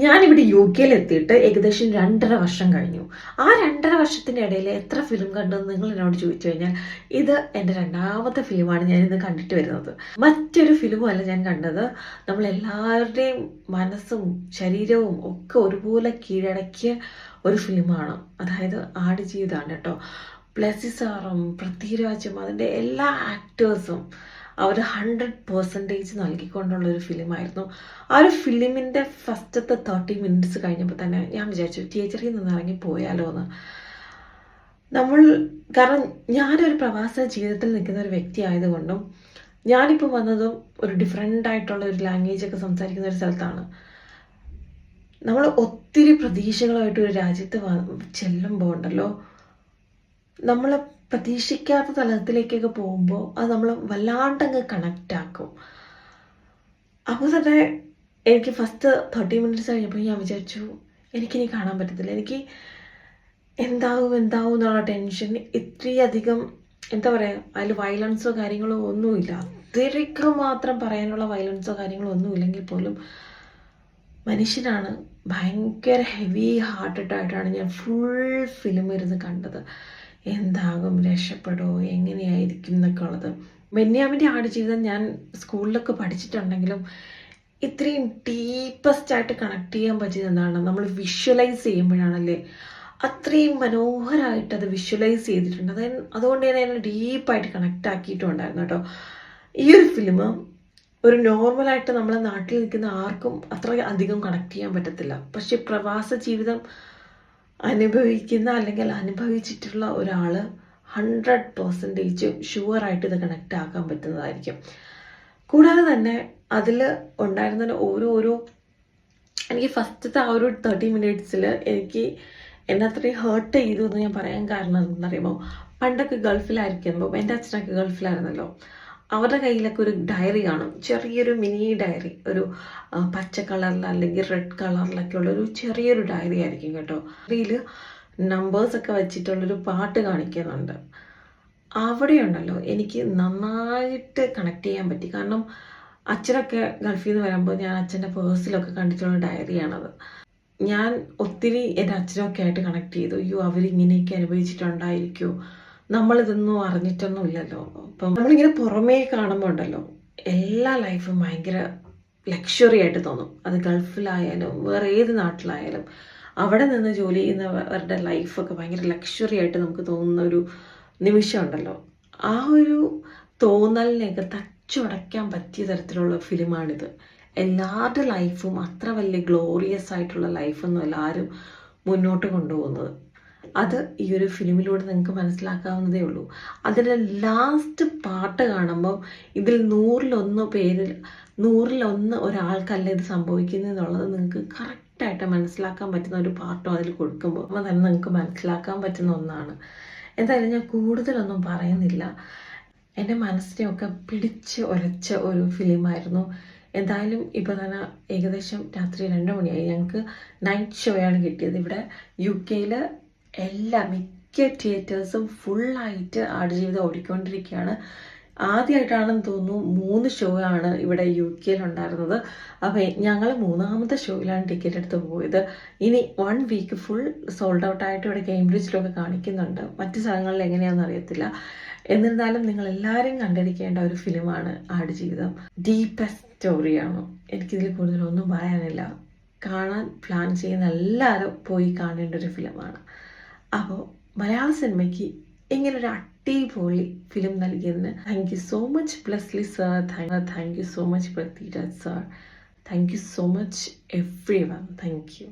ഞാനിവിടെ യു കെയിൽ എത്തിയിട്ട് ഏകദേശം രണ്ടര വർഷം കഴിഞ്ഞു. ആ രണ്ടര വർഷത്തിന്റെ ഇടയിൽ എത്ര ഫിലിം കണ്ടെന്ന് നിങ്ങൾ എന്നോട് ചോദിച്ചു കഴിഞ്ഞാൽ ഇത് എന്റെ രണ്ടാമത്തെ ഫിലിമാണ് ഞാൻ ഇന്ന് കണ്ടിട്ട് വരുന്നത്. മറ്റൊരു ഫിലിമല്ല ഞാൻ കണ്ടത്. നമ്മൾ എല്ലാവരുടെയും മനസ്സും ശരീരവും ഒക്കെ ഒരുപോലെ കീഴടക്കിയ ഒരു ഫിലിമാണ് അതായത് ആടുജീവിതമാണ് കേട്ടോ. ബ്ലസ്സി സാറും പൃഥ്വിരാജും അതിന്റെ എല്ലാ ആക്ടേഴ്സും അവർ ഹൺഡ്രഡ് പെർസെന്റേജ് നൽകിക്കൊണ്ടുള്ള ഒരു ഫിലിമായിരുന്നു. ആ ഒരു ഫിലിമിന്റെ ഫസ്റ്റത്തെ തേർട്ടി മിനിറ്റ്സ് കഴിഞ്ഞപ്പോൾ തന്നെ ഞാൻ വിചാരിച്ചു തിയേറ്ററിൽ നിന്ന് ഇറങ്ങി പോയാലോ എന്ന്. നമ്മൾ കാരണം ഞാനൊരു പ്രവാസ ജീവിതത്തിൽ നിൽക്കുന്ന ഒരു വ്യക്തി ആയതുകൊണ്ടും ഞാനിപ്പോൾ വന്നതും ഒരു ഡിഫറെന്റ് ആയിട്ടുള്ള ഒരു ലാംഗ്വേജ് ഒക്കെ സംസാരിക്കുന്ന ഒരു സ്ഥലത്താണ്. നമ്മൾ ഒത്തിരി പ്രതീക്ഷകളായിട്ട് ഒരു രാജ്യത്ത് ചെല്ലുമ്പോൾ ഉണ്ടല്ലോ നമ്മൾ പ്രതീക്ഷിക്കാത്ത തലത്തിലേക്കൊക്കെ പോകുമ്പോൾ അത് നമ്മൾ വല്ലാണ്ടങ്ങ് കണക്റ്റ് ആക്കും. അപ്പോൾ തന്നെ എനിക്ക് ഫസ്റ്റ് തേർട്ടി മിനിറ്റ്സ് കഴിഞ്ഞപ്പോൾ ഞാൻ വിചാരിച്ചു എനിക്കിനി കാണാൻ പറ്റത്തില്ല. എനിക്ക് എന്താവും എന്താവും എന്നുള്ള ടെൻഷൻ ഇത്രയധികം എന്താ പറയുക അതിൽ വയലൻസോ കാര്യങ്ങളോ ഒന്നുമില്ല. അത്രയ്ക്ക് മാത്രം പറയാനുള്ള വയലൻസോ കാര്യങ്ങളോ ഒന്നും ഇല്ലെങ്കിൽ പോലും മനുഷ്യനാണ് ഭയങ്കര ഹെവി ഹാർട്ടഡ് ആയിട്ടാണ് ഞാൻ ഫുൾ ഫിലിം ഇരുന്ന് കണ്ടത്. എന്താകും രക്ഷപ്പെടുമോ എങ്ങനെയായിരിക്കും എന്നൊക്കെ ഉള്ളത്. ബെന്യാമിന്റെ ആടുജീവിതം ഞാൻ സ്കൂളിലൊക്കെ പഠിച്ചിട്ടുണ്ടെങ്കിലും ഇത്രയും ഡീപ്പസ്റ്റ് ആയിട്ട് കണക്ട് ചെയ്യാൻ പറ്റിയത് എന്താണ്? നമ്മൾ വിഷ്വലൈസ് ചെയ്യുമ്പോഴാണല്ലേ? അത്രയും മനോഹരമായിട്ട് അത് വിഷ്വലൈസ് ചെയ്തിട്ടുണ്ട്. അത് അതുകൊണ്ട് തന്നെ എന്നെ ഡീപ്പായിട്ട് കണക്ട് ആക്കിയിട്ടുണ്ടായിരുന്നു കേട്ടോ. ഈ ഒരു ഫിലിം ഒരു നോർമലായിട്ട് നമ്മളെ നാട്ടിൽ നിൽക്കുന്ന ആർക്കും അത്ര അധികം കണക്ട് ചെയ്യാൻ പറ്റത്തില്ല. പക്ഷേ പ്രവാസ ജീവിതം അനുഭവിക്കുന്ന അല്ലെങ്കിൽ അനുഭവിച്ചിട്ടുള്ള ഒരാൾ ഹൺഡ്രഡ് പെർസെന്റേജ് ഷുവറായിട്ട് ഇത് കണക്ട് ആക്കാൻ പറ്റുന്നതായിരിക്കും. കൂടാതെ തന്നെ അതിൽ ഉണ്ടായിരുന്ന ഓരോ ഓരോ എനിക്ക് ഫസ്റ്റത്തെ ആ ഒരു തേർട്ടി മിനിറ്റ്സിൽ എനിക്ക് എന്നെ അത്രയും ഹേർട്ട് ചെയ്തു എന്ന് ഞാൻ പറയാൻ കാരണം എന്താണെന്ന് എന്താണെന്നറിയുമോ? പണ്ടൊക്കെ ഗൾഫിലായിരിക്കുമ്പോൾ എന്റെ അച്ഛനൊക്കെ ഗൾഫിലായിരുന്നല്ലോ. അവരുടെ കയ്യിലൊക്കെ ഒരു ഡയറി കാണും. ചെറിയൊരു മിനി ഡയറി ഒരു പച്ച കളറിൽ അല്ലെങ്കിൽ റെഡ് കളറിലൊക്കെ ഉള്ള ഒരു ചെറിയൊരു ഡയറി ആയിരിക്കും കേട്ടോ. അതിൽ നമ്പേഴ്സൊക്കെ വെച്ചിട്ടുള്ളൊരു പാട്ട് കാണിക്കുന്നുണ്ട്. അവിടെയുണ്ടല്ലോ എനിക്ക് നന്നായിട്ട് കണക്ട് ചെയ്യാൻ പറ്റി. കാരണം അച്ഛനൊക്കെ ഗൾഫിൽ നിന്ന് വരുമ്പോൾ ഞാൻ അച്ഛന്റെ പേഴ്സിലൊക്കെ കണ്ടിട്ടുള്ള ഡയറിയാണത് ഞാൻ ഒത്തിരി എന്റെ അച്ഛനൊക്കെ ആയിട്ട് കണക്ട് ചെയ്തു. അയ്യോ അവരിങ്ങനെയൊക്കെ അനുഭവിച്ചിട്ടുണ്ടായിരിക്കുമോ നമ്മളിതൊന്നും അറിഞ്ഞിട്ടൊന്നും ഇല്ലല്ലോ അപ്പം നമ്മളിങ്ങനെ പുറമേ കാണുമ്പോൾ ഉണ്ടല്ലോ എല്ലാ ലൈഫും ഭയങ്കര ലക്ഷറി ആയിട്ട് തോന്നും. അത് ഗൾഫിലായാലും വേറെ ഏത് നാട്ടിലായാലും അവിടെ നിന്ന് ജോലി ചെയ്യുന്നവരുടെ ലൈഫൊക്കെ ഭയങ്കര ലക്ഷറി ആയിട്ട് നമുക്ക് തോന്നുന്ന ഒരു നിമിഷമുണ്ടല്ലോ ആ ഒരു തോന്നലിനെയൊക്കെ തച്ചുടയ്ക്കാൻ പറ്റിയ തരത്തിലുള്ള ഫിലിമാണിത്. എല്ലാവരുടെ ലൈഫും അത്ര വലിയ ഗ്ലോറിയസ് ആയിട്ടുള്ള ലൈഫൊന്നും എല്ലാവരും മുന്നോട്ട് കൊണ്ടുപോകുന്നത്. അത് ഈ ഒരു ഫിലിമിലൂടെ നിങ്ങൾക്ക് മനസ്സിലാക്കാവുന്നതേ ഉള്ളൂ. അതിന്റെ ലാസ്റ്റ് പാട്ട് കാണുമ്പോൾ ഇതിൽ നൂറിലൊന്ന് പേരിൽ നൂറിലൊന്ന് ഒരാൾക്കല്ല ഇത് സംഭവിക്കുന്നതെന്നുള്ളത് നിങ്ങൾക്ക് കറക്റ്റായിട്ട് മനസ്സിലാക്കാൻ പറ്റുന്ന ഒരു പാട്ടോ അതിൽ കൊടുക്കുമ്പോൾ അപ്പം തന്നെ നിങ്ങൾക്ക് മനസ്സിലാക്കാൻ പറ്റുന്ന ഒന്നാണ്. എന്തായാലും ഞാൻ കൂടുതലൊന്നും പറയുന്നില്ല. എന്റെ മനസ്സിനെയൊക്കെ പിടിച്ച് ഉരച്ച ഒരു ഫിലിമായിരുന്നു. എന്തായാലും ഇപ്പോൾ തന്നെ ഏകദേശം രാത്രി രണ്ട് മണിയായി. ഞങ്ങൾക്ക് നൈറ്റ് ഷോയാണ് കിട്ടിയത്. ഇവിടെ യു കെയിൽ എല്ലാ മിക്ക തിയേറ്റേഴ്സും ഫുള്ളായിട്ട് ആടുജീവിതം ഓടിക്കൊണ്ടിരിക്കുകയാണ്. ആദ്യമായിട്ടാണെന്ന് തോന്നുന്നു മൂന്ന് ഷോ ആണ് ഇവിടെ യു കെയിൽ ഉണ്ടായിരുന്നത് അപ്പോൾ ഞങ്ങൾ മൂന്നാമത്തെ ഷോയിലാണ് ടിക്കറ്റ് എടുത്ത് പോയത്. ഇനി one week full sold out ആയിട്ട് ഇവിടെ കേംബ്രിഡ്ജിലൊക്കെ കാണിക്കുന്നുണ്ട്. മറ്റ് സ്ഥലങ്ങളിൽ എങ്ങനെയാണെന്ന് അറിയത്തില്ല. എന്നിരുന്നാലും നിങ്ങൾ എല്ലാവരും കണ്ടിരിക്കേണ്ട ഒരു ഫിലിമാണ് ആടുജീവിതം. ഡീപ്പസ്റ്റ് സ്റ്റോറിയാണ് എനിക്കിതിൽ കൂടുതലൊന്നും പറയാനില്ല. കാണാൻ പ്ലാൻ ചെയ്യുന്ന എല്ലാവരും പോയി കാണേണ്ട ഒരു ഫിലിമാണ്. അപ്പോൾ മലയാള സിനിമയ്ക്ക് ഇങ്ങനൊരു അടിപൊളി ഫിലിം നൽകിയതിന് thank you so much പ്ലസ്ലി sir thank you so much Prithviraj sir thank you so much everyone thank you